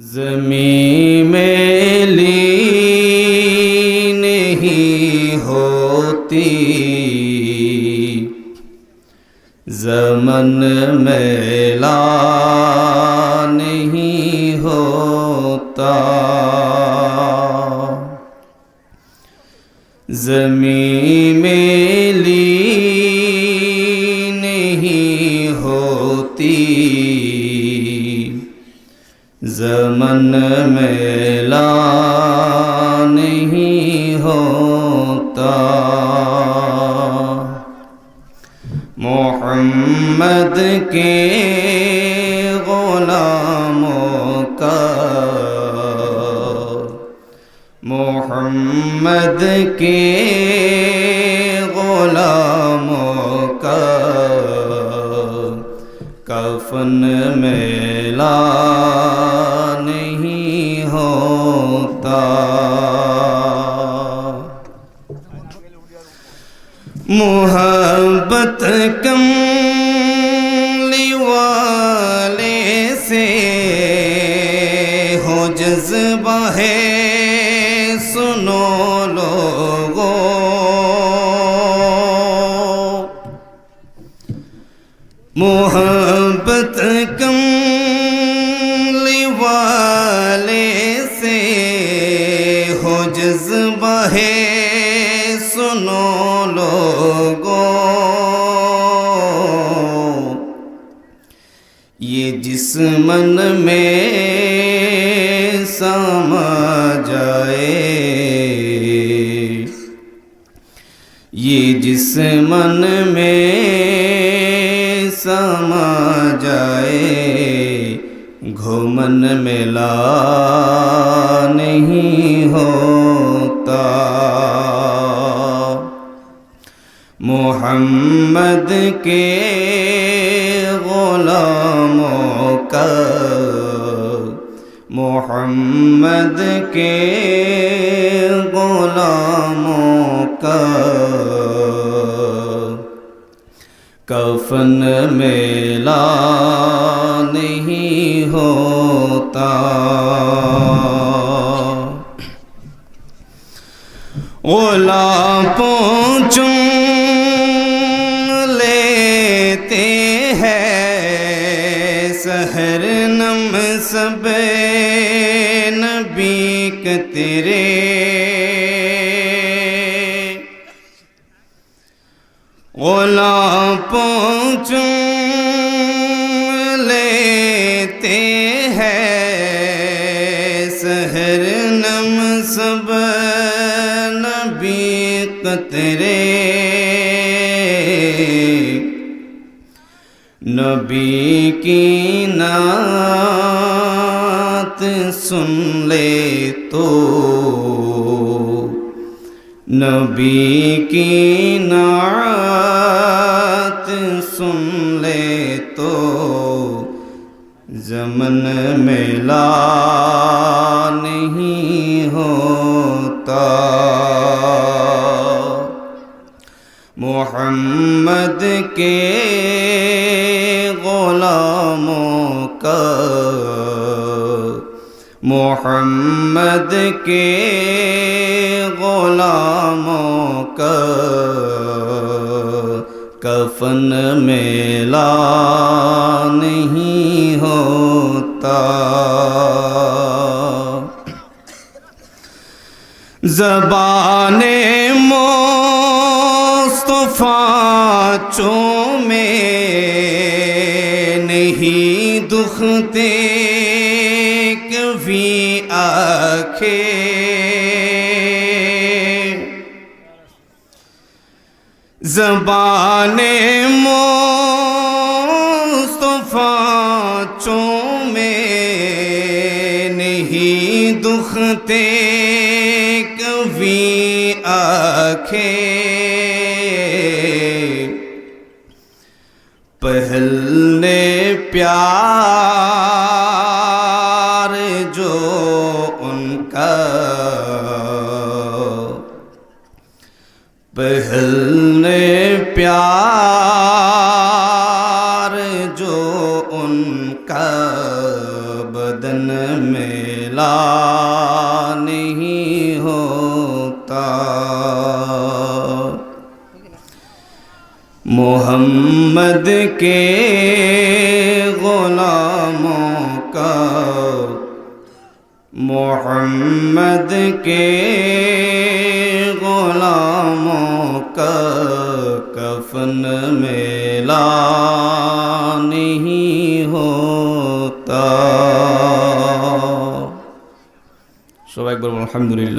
زمین میں لی نہیں ہوتی۔ زمن میں لا نہیں ہوتا۔ زمین میں لی زمن میں لا نہیں ہوتا۔ محمد کے غلاموں کا۔ محمد کے غلاموں کا۔ کفن میں لا محبت کم والے سے ہو جذبہ ہے سنو لوگو محبت کم جذبہ ہے سنو لوگو یہ جسمن میں سما جائے۔ یہ جسمن میں سما جائے۔ گھومن میں محمد کے غلاموں کا محمد کے غلاموں کا کفن میں لا نہیں ہوتا اولا نم سب نبی کترے اولا پہنچوں لیتے ہیں سحر نم سب نبی قطرے نبی کی نعت سن لے تو نبی کی نعت سن لے تو زمن میں لا نہیں ہوتا محمد کے غلاموں کا محمد کے غلاموں کا کفن میں نہیں ہوتا۔ زبان مصطفیٰ چوں میں نہیں دکھتے۔ زبان مصطفیٰ چوں میں نہیں دکھتے کبھی آنکھیں۔ پہل نے پیار پہل نے پیار جو ان کا بدن میں میلا نہیں ہوتا محمد کے غلاموں کا محمد کے غلاموں کا کفن میلا نہیں ہوتا۔ سب ایک بار الحمد للہ